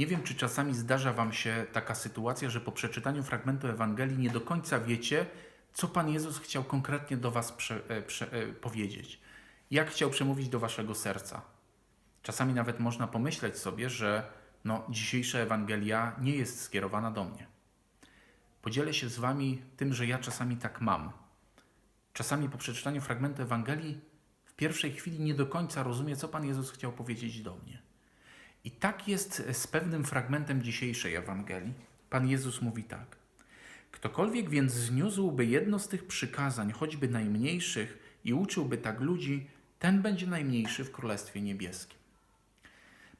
Nie wiem, czy czasami zdarza Wam się taka sytuacja, że po przeczytaniu fragmentu Ewangelii nie do końca wiecie, co Pan Jezus chciał konkretnie do Was prze, e, prze, e, powiedzieć. Jak chciał przemówić do Waszego serca. Czasami nawet można pomyśleć sobie, że no, dzisiejsza Ewangelia nie jest skierowana do mnie. Podzielę się z Wami tym, że ja czasami tak mam. Czasami po przeczytaniu fragmentu Ewangelii w pierwszej chwili nie do końca rozumiem, co Pan Jezus chciał powiedzieć do mnie. I tak jest z pewnym fragmentem dzisiejszej Ewangelii. Pan Jezus mówi tak. Ktokolwiek więc zniósłby jedno z tych przykazań, choćby najmniejszych, i uczyłby tak ludzi, ten będzie najmniejszy w Królestwie Niebieskim.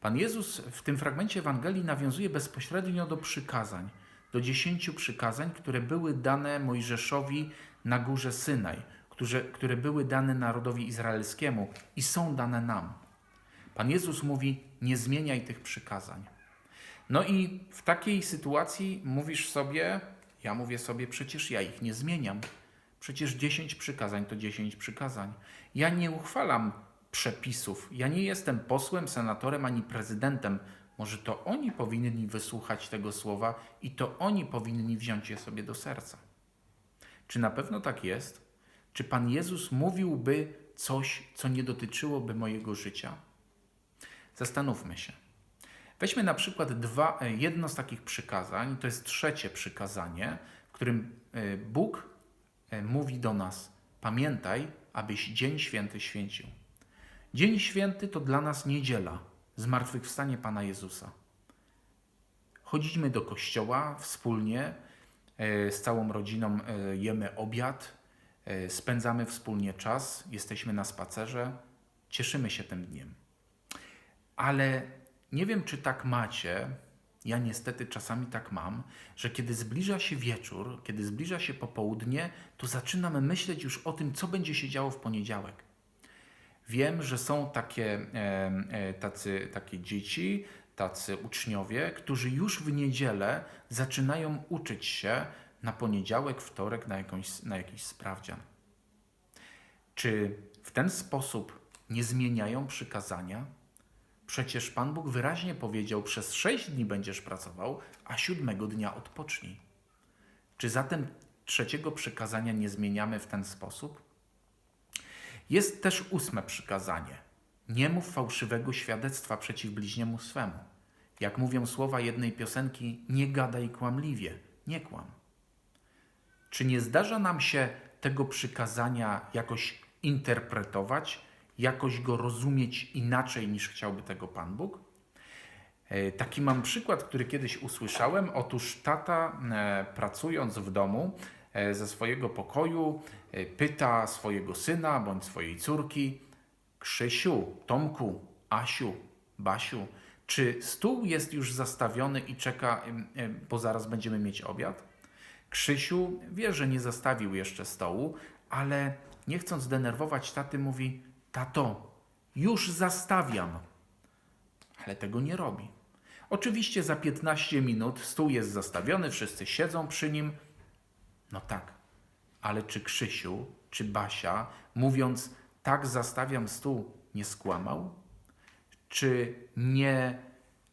Pan Jezus w tym fragmencie Ewangelii nawiązuje bezpośrednio do przykazań, do dziesięciu przykazań, które były dane Mojżeszowi na górze Synaj, które, które były dane narodowi izraelskiemu i są dane nam. Pan Jezus mówi: Nie zmieniaj tych przykazań. No i w takiej sytuacji mówisz sobie, ja mówię sobie, przecież ja ich nie zmieniam. Przecież 10 przykazań to 10 przykazań. Ja nie uchwalam przepisów. Ja nie jestem posłem, senatorem ani prezydentem. Może to oni powinni wysłuchać tego słowa i to oni powinni wziąć je sobie do serca. Czy na pewno tak jest? Czy Pan Jezus mówiłby coś, co nie dotyczyłoby mojego życia? Zastanówmy się. Weźmy na przykład dwa, e, jedno z takich przykazań, to jest trzecie przykazanie, w którym e, Bóg e, mówi do nas: Pamiętaj, abyś dzień święty święcił. Dzień święty to dla nas niedziela, zmartwychwstanie Pana Jezusa. Chodzimy do kościoła wspólnie, z całą rodziną jemy obiad, spędzamy wspólnie czas, jesteśmy na spacerze, cieszymy się tym dniem. Ale nie wiem, czy tak macie, ja niestety czasami tak mam, że kiedy zbliża się wieczór, kiedy zbliża się popołudnie, to zaczynam myśleć już o tym, co będzie się działo w poniedziałek. Wiem, że są takie, e, tacy, takie dzieci, tacy uczniowie, którzy już w niedzielę zaczynają uczyć się na poniedziałek, wtorek, na, jakąś, na jakiś sprawdzian. Czy w ten sposób nie zmieniają przykazania? Przecież Pan Bóg wyraźnie powiedział: Przez sześć dni będziesz pracował, a siódmego dnia odpocznij. Czy zatem trzeciego przykazania nie zmieniamy w ten sposób? Jest też ósme przykazanie. Nie mów fałszywego świadectwa przeciw bliźniemu swemu. Jak mówią słowa jednej piosenki, nie gadaj kłamliwie, nie kłam. Czy nie zdarza nam się tego przykazania jakoś interpretować, jakoś go rozumieć inaczej niż chciałby tego Pan Bóg? E, taki mam przykład, który kiedyś usłyszałem. Otóż tata, e, pracując w domu e, ze swojego pokoju, pyta swojego syna bądź swojej córki: Krzysiu, Tomku, Asiu, Basiu, czy stół jest już zastawiony i czeka, bo zaraz będziemy mieć obiad? Krzysiu wie, że nie zastawił jeszcze stołu, ale nie chcąc denerwować taty, mówi: Tato, już zastawiam. Ale tego nie robi. Oczywiście za 15 minut stół jest zastawiony, wszyscy siedzą przy nim. No tak, ale czy Krzysiu, czy Basia, mówiąc tak zastawiam stół, nie skłamał? Czy nie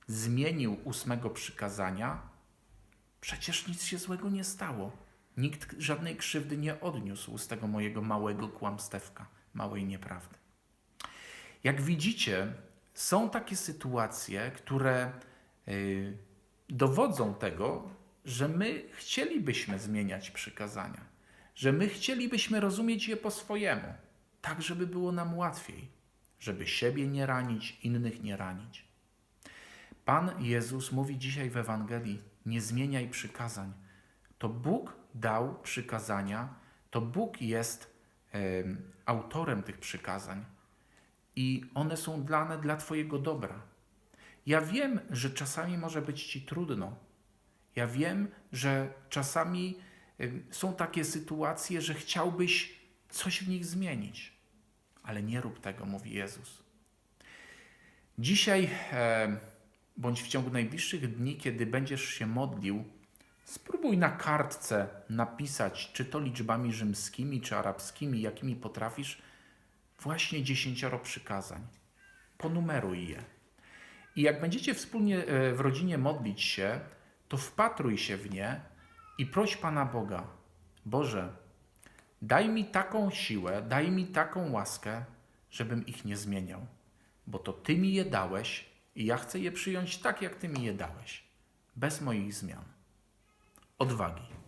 zmienił ósmego przykazania? Przecież nic się złego nie stało. Nikt żadnej krzywdy nie odniósł z tego mojego małego kłamstewka, małej nieprawdy. Jak widzicie, są takie sytuacje, które yy, dowodzą tego, że my chcielibyśmy zmieniać przykazania, że my chcielibyśmy rozumieć je po swojemu, tak żeby było nam łatwiej, żeby siebie nie ranić, innych nie ranić. Pan Jezus mówi dzisiaj w Ewangelii: Nie zmieniaj przykazań. To Bóg dał przykazania, to Bóg jest y, autorem tych przykazań i one są dane dla Twojego dobra. Ja wiem, że czasami może być Ci trudno. Ja wiem, że czasami są takie sytuacje, że chciałbyś coś w nich zmienić, ale nie rób tego, mówi Jezus. Dzisiaj, bądź w ciągu najbliższych dni, kiedy będziesz się modlił, spróbuj na kartce napisać, czy to liczbami rzymskimi, czy arabskimi, jakimi potrafisz, właśnie dziesięcioro przykazań. Ponumeruj je. I jak będziecie wspólnie e, w rodzinie modlić się, to wpatruj się w nie i proś Pana Boga: Boże, daj mi taką siłę, daj mi taką łaskę, żebym ich nie zmieniał, bo to Ty mi je dałeś i ja chcę je przyjąć tak, jak Ty mi je dałeś, bez moich zmian. Odwagi.